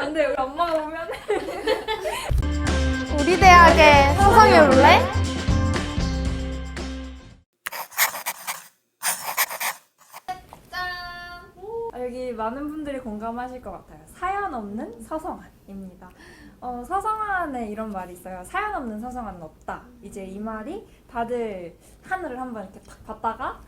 안 돼, 우리 엄마가 보면. 우리 대학에 수성해 볼래? 아, 여기 많은 분들이 공감하실 것 같아요. 사연 없는 서성한입니다. 어, 서성한에 이런 말이 있어요. 사연 없는 서성한은 없다. 이제 이 말이 다들 하늘을 한번 이렇게 탁 봤다가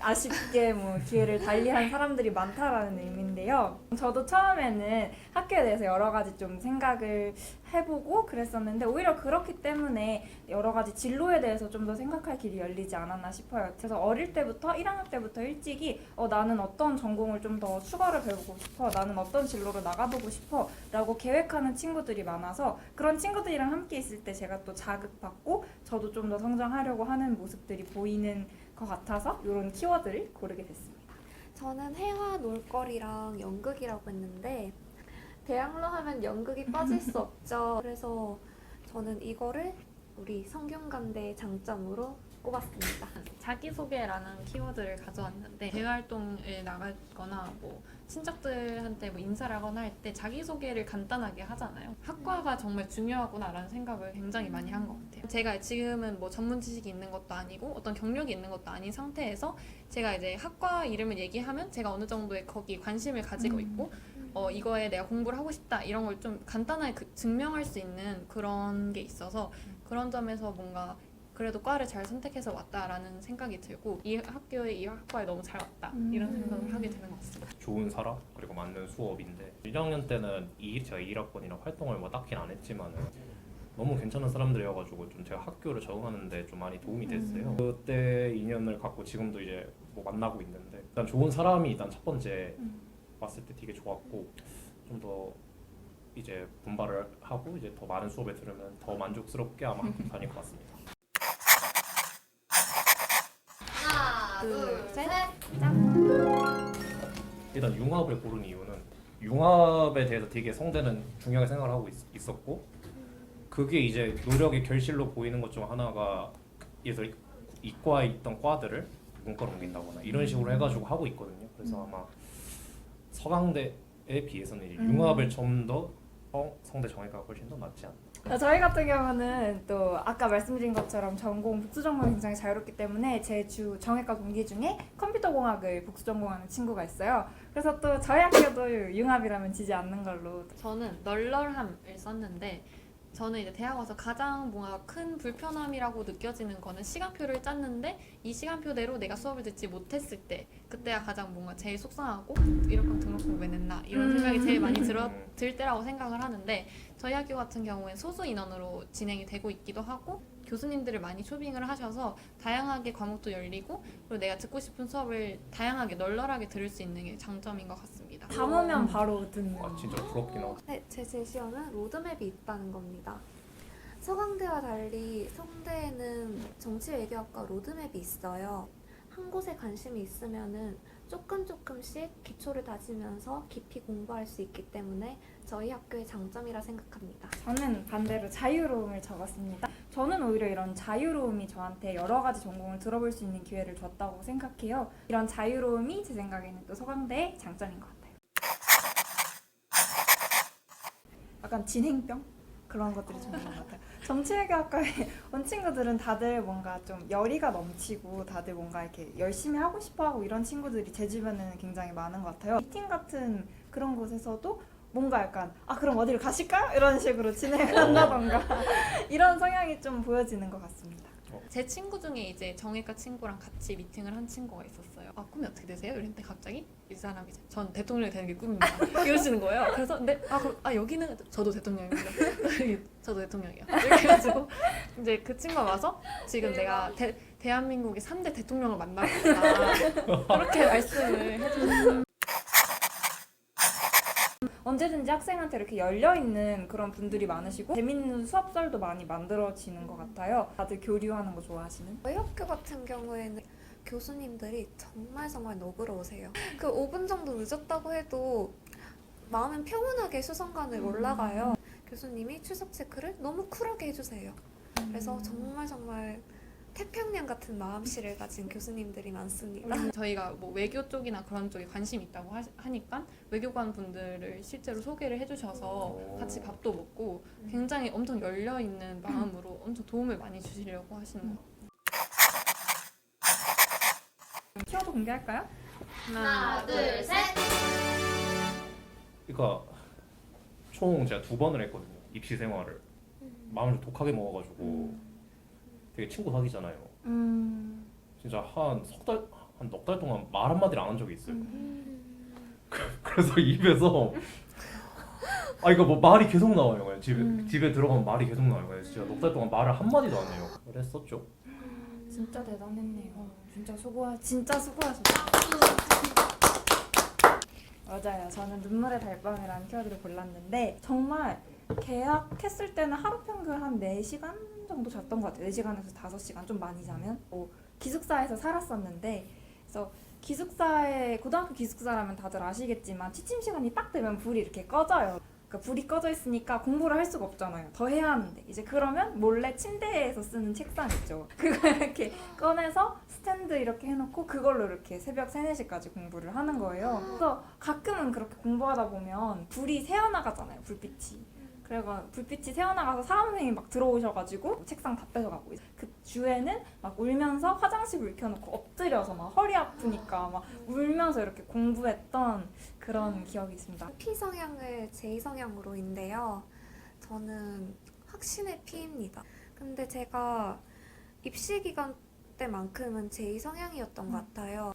아쉽게 뭐 기회를 달리한 사람들이 많다라는 의미인데요. 저도 처음에는 학교에 대해서 여러 가지 좀 생각을 해보고 그랬었는데 오히려 그렇기 때문에 여러 가지 진로에 대해서 좀 더 생각할 길이 열리지 않았나 싶어요. 그래서 어릴 때부터 1학년 때부터 일찍이 어, 나는 어떤 전공을 좀 더 추가로 배우고 싶어, 나는 어떤 진로로 나가보고 싶어 라고 계획하는 친구들이 많아서 그런 친구들이랑 함께 있을 때 제가 또 자극받고 저도 좀 더 성장하려고 하는 모습들이 보이는 것 같아서 이런 키워드를 고르게 됐습니다. 저는 해화 놀거리랑 연극이라고 했는데 대학로 하면 연극이 빠질 수 없죠. 그래서 저는 이거를 우리 성균관대의 장점으로 꼽았습니다. 자기소개라는 키워드를 가져왔는데 대외활동에 나가거나 뭐 친척들한테 뭐 인사를 하거나 할 때 자기소개를 간단하게 하잖아요. 학과가 정말 중요하구나라는 생각을 굉장히 많이 한 것 같아요. 제가 지금은 뭐 전문 지식이 있는 것도 아니고 어떤 경력이 있는 것도 아닌 상태에서 제가 이제 학과 이름을 얘기하면 제가 어느 정도의 거기 관심을 가지고 있고 어, 이거에 내가 공부를 하고 싶다 이런 걸 좀 간단하게 그- 증명할 수 있는 그런 게 있어서 그런 점에서 뭔가 그래도 과를 잘 선택해서 왔다라는 생각이 들고 이 학교에 이 학과에 너무 잘 왔다 이런 생각을 하게 되는 것 같습니다. 좋은 사람 그리고 맞는 수업인데 1학년 때는 이 제가 1학번이라 활동을 뭐 딱히 안 했지만은 너무 괜찮은 사람들이어가지고 좀 제가 학교를 적응하는데 좀 많이 도움이 됐어요. 그때 인연을 갖고 지금도 이제 뭐 만나고 있는데 일단 좋은 사람이 일단 첫 번째 봤을 때 되게 좋았고 좀 더 이제 분발을 하고 이제 더 많은 수업에 들으면 더 만족스럽게 아마 다닐 것 같습니다. 하나, 둘, 셋. 일단 융합을 고른 이유는 융합에 대해서 되게 성대는 중요하게 생각을 하고 있, 었고 그게 이제 노력의 결실로 보이는 것 중 하나가 예를 들어 이과에 있던 과들을 문과로 옮긴다거나 이런 식으로 해가지고 하고 있거든요. 그래서 아마 서강대에 비해서는 이제 융합을 좀더 어, 성대 정예가 훨씬 더 낫지 않나. 어, 저희 같은 경우는 또 아까 말씀드린 것처럼 전공 복수 전공이 굉장히 자유롭기 때문에 제 주 정외과 동기 중에 컴퓨터 공학을 복수 전공하는 친구가 있어요. 그래서 또 저희 학교도 융합이라면 지지 않는 걸로 저는 널널함을 썼는데 저는 이제 대학 와서 가장 뭔가 큰 불편함이라고 느껴지는 거는 시간표를 짰는데 이 시간표대로 내가 수업을 듣지 못했을 때 그때가 가장 뭔가 제일 속상하고 이럴 거면 등록금 왜 냈나 이런 생각이 제일 많이 들어, 들 때라고 생각을 하는데 저희 학교 같은 경우엔 소수 인원으로 진행이 되고 있기도 하고 교수님들을 많이 초빙을 하셔서 다양하게 과목도 열리고 그리고 내가 듣고 싶은 수업을 다양하게 널널하게 들을 수 있는 게 장점인 것 같습니다. 담으면 바로 듣는. 아 진짜 부럽긴 하다. 네, 제 제시어는 로드맵이 있다는 겁니다. 서강대와 달리 성대에는 정치외교학과 로드맵이 있어요. 한 곳에 관심이 있으면은 조금 조금씩 기초를 다지면서 깊이 공부할 수 있기 때문에 저희 학교의 장점이라 생각합니다. 저는 반대로 자유로움을 적었습니다. 저는 오히려 이런 자유로움이 저한테 여러 가지 전공을 들어볼 수 있는 기회를 줬다고 생각해요. 이런 자유로움이 제 생각에는 또 서강대의 장점인 것 같아요. 약간 진행병 그런 것들이 좀 있는 것 같아요. 정치외교학과에 온 친구들은 다들 뭔가 좀 열의가 넘치고 다들 뭔가 이렇게 열심히 하고 싶어하고 이런 친구들이 제 주변에는 굉장히 많은 것 같아요. 미팅 같은 그런 곳에서도 뭔가 약간 아 그럼 어디를 가실까 이런 식으로 진행을 한다던가 이런 성향이 좀 보여지는 것 같습니다. 제 친구 중에 이제 정외과 친구랑 같이 미팅을 한 친구가 있었어요. 아 꿈이 어떻게 되세요? 이랬는데 갑자기 이 사람이 이제 전 대통령이 되는 게 꿈입니다. 이러시는 거예요. 그래서 근데 아, 그럼, 아 여기는 저도 대통령입니다. 저도 대통령이요. 이렇게 해가지고 이제 그 친구가 와서 지금 내가 대, 대한민국의 3대 대통령을 만나고 있다. 그렇게 말씀을 해주셨어요. 언제든지 학생한테 이렇게 열려 있는 그런 분들이 많으시고 재밌는 수업설도 많이 만들어지는 것 같아요. 다들 교류하는 거 좋아하시는? 저희 학교 같은 경우에는 교수님들이 정말 정말 너그러우세요. 그 5분 정도 늦었다고 해도 마음은 평온하게 수성관을 올라가요. 교수님이 출석 체크를 너무 쿨하게 해주세요. 그래서 정말 정말 태평양 같은 마음씨를 가진 교수님들이 많습니다. 음, 저희가 뭐 외교 쪽이나 그런 쪽에 관심 있다고 하, 하니까 외교관 분들을 실제로 소개를 해주셔서 같이 밥도 먹고 굉장히 엄청 열려 있는 마음으로 엄청 도움을 많이 주시려고 하시는 것 키워드 공개할까요? 하나, 둘, 셋. 그러니까 총 제가 두 번을 했거든요. 입시 생활을 마음을 좀 독하게 먹어가지고 되게 친구 사귀잖아요. 음. 진짜 한 석 달, 한 넉 달 동안 말 한마디를 안 한 적이 있어요. 그래서 입에서 아 이거 뭐 말이 계속 나와요. 그냥 집에 음. 집에 들어가면 말이 계속 나와요. 그래서 진짜 넉 달 동안 말을 한 마디도 안 해요. 그랬었죠. 진짜 대단했네요. 진짜 수고하 진짜 수고하셨어요. 맞아요. 저는 눈물의 달밤이라는 키워드를 골랐는데 정말 계약했을 때는 하루 평균 한 4시간 정도 잤던 것 같아요. 4시간에서 5시간 좀 많이 자면 뭐 기숙사에서 살았었는데 그래서 기숙사에 고등학교 기숙사라면 다들 아시겠지만 취침 시간이 딱 되면 불이 이렇게 꺼져요. 그러니까 불이 꺼져 있으니까 공부를 할 수가 없잖아요. 더 해야 하는데 이제 그러면 몰래 침대에서 쓰는 책상 있죠. 그거 이렇게 꺼내서 스탠드 이렇게 해놓고 그걸로 이렇게 새벽 3, 4시까지 공부를 하는 거예요. 그래서 가끔은 그렇게 공부하다 보면 불이 새어나가잖아요. 불빛이. 그래가 불빛이 새어나가서 사람 선생님이 막 들어오셔가지고 책상 다 뺏어가고 그 주에는 막 울면서 화장실 물 켜놓고 엎드려서 막 허리 아프니까 막 울면서 이렇게 공부했던 그런 기억이 있습니다. P 성향을 J 성향으로인데요. 저는 확신의 P입니다. 근데 제가 입시 기간 때만큼은 J 성향이었던 것 같아요.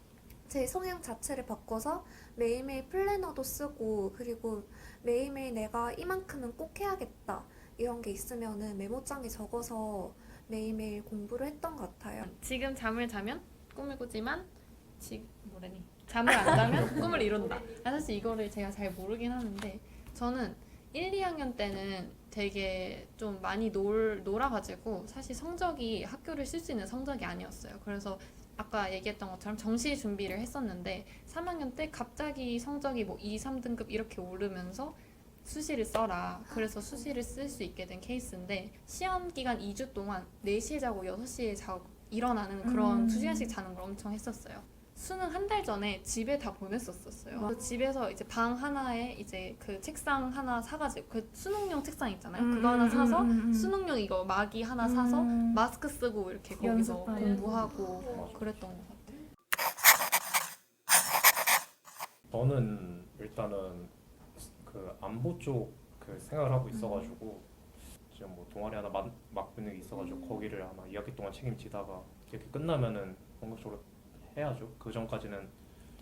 제 성향 자체를 바꿔서 매일매일 플래너도 쓰고 그리고 매일매일 내가 이만큼은 꼭 해야겠다 이런 게 있으면은 메모장에 적어서 매일매일 공부를 했던 것 같아요. 지금 잠을 자면 꿈을 꾸지만 지 뭐래니 잠을 안 자면 꿈을 이룬다. 아, 사실 이거를 제가 잘 모르긴 하는데 저는 1, 2학년 때는 되게 좀 많이 놀, 놀아가지고 사실 성적이 학교를 쓸 수 있는 성적이 아니었어요. 그래서 아까 얘기했던 것처럼 정시 준비를 했었는데 3학년 때 갑자기 성적이 뭐 2, 3등급 이렇게 오르면서 수시를 써라. 그래서 수시를 쓸 수 있게 된 케이스인데 시험 기간 2주 동안 4시에 자고 6시에 자고 일어나는 그런 음. 두 시간씩 자는 걸 엄청 했었어요. 수능 한 달 전에 집에 다 보냈었었어요. 그래서 집에서 이제 방 하나에 이제 그 책상 하나 사가지고 그 수능용 책상 있잖아요. 그거 하나 사서 수능용 이거 마기 하나 사서 음. 마스크 쓰고 이렇게 거기서. 공부하고 그랬던 것 같아요. 저는 일단은 그 안보 쪽 그 생각을 하고 있어가지고 지금 뭐 동아리 하나 막, 맡는 게 있어가지고 거기를 아마 2학기 동안 책임지다가 이렇게 끝나면은 본격적으로 해야죠. 그 전까지는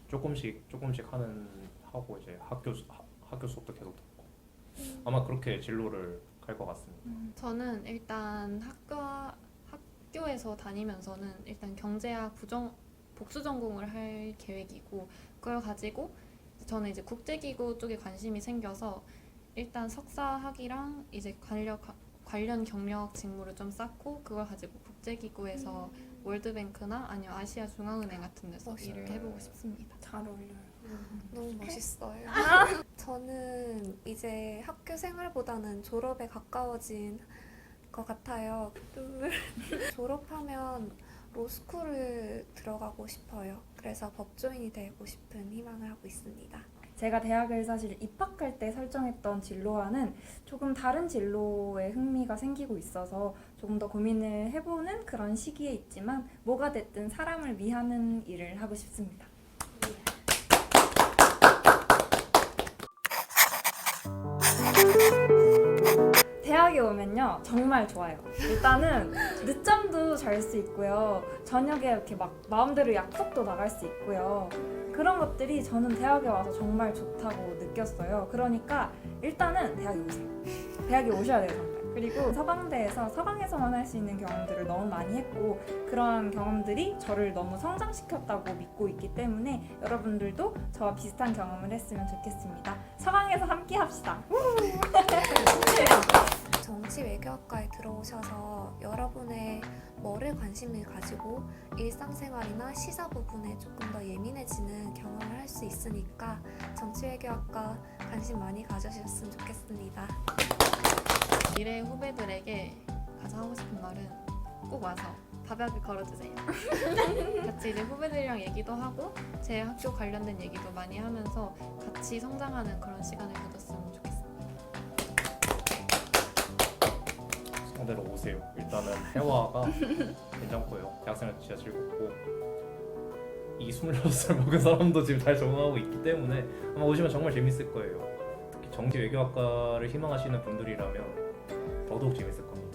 조금씩 조금씩 하는 하고 이제 학교 수- 하- 학교 수업도 계속 듣고 아마 그렇게 진로를 갈 것 같습니다. 저는 일단 학교 학교에서 다니면서는 일단 경제학 부정 복수 전공을 할 계획이고 그걸 가지고 저는 이제 국제기구 쪽에 관심이 생겨서 일단 석사 학위랑 이제 관련 관련 경력 직무를 좀 쌓고 그걸 가지고 국제기구에서 월드뱅크나 아니면 아시아 중앙은행 같은 데서 멋있다. 일을 해보고 싶습니다. 잘 어울려요. 너무 멋있어요. 저는 이제 학교 생활보다는 졸업에 가까워진 것 같아요. 눈물. 졸업하면 로스쿨을 들어가고 싶어요. 그래서 법조인이 되고 싶은 희망을 하고 있습니다. 제가 대학을 사실 입학할 때 설정했던 진로와는 조금 다른 진로에 흥미가 생기고 있어서 조금 더 고민을 해보는 그런 시기에 있지만 뭐가 됐든 사람을 위하는 일을 하고 싶습니다. 대학에 오면요 정말 좋아요. 일단은 늦잠도 잘 수 있고요. 저녁에 이렇게 막 마음대로 약속도 나갈 수 있고요. 그런 것들이 저는 대학에 와서 정말 좋다고 느꼈어요. 그러니까 일단은 대학에 오세요. 대학에 오셔야 돼요, 정말. 그리고 서강대에서 서강에서만 할 수 있는 경험들을 너무 많이 했고 그런 경험들이 저를 너무 성장시켰다고 믿고 있기 때문에 여러분들도 저와 비슷한 경험을 했으면 좋겠습니다. 서강에서 함께 합시다. 정치 외교학과에 들어오셔서 여러분의 뭐를 관심을 가지고 일상생활이나 시사 부분에 조금 더 예민해지는 경험을 할 수 있으니까 정치 외교학과 관심 많이 가져주셨으면 좋겠습니다. 미래 후배들에게 가장 하고 싶은 말은 꼭 와서 가볍게 걸어주세요. 같이 이제 후배들이랑 얘기도 하고 제 학교 관련된 얘기도 많이 하면서 같이 성장하는 그런 시간을 가졌으면 좋겠어요. 대로 오세요. 일단은 대화가 괜찮고요. 대학생활 진짜 즐겁고 이 26살 먹은 사람도 지금 잘 적응하고 있기 때문에 아마 오시면 정말 재밌을 거예요. 특히 정치 외교학과를 희망하시는 분들이라면 더더욱 재밌을 겁니다.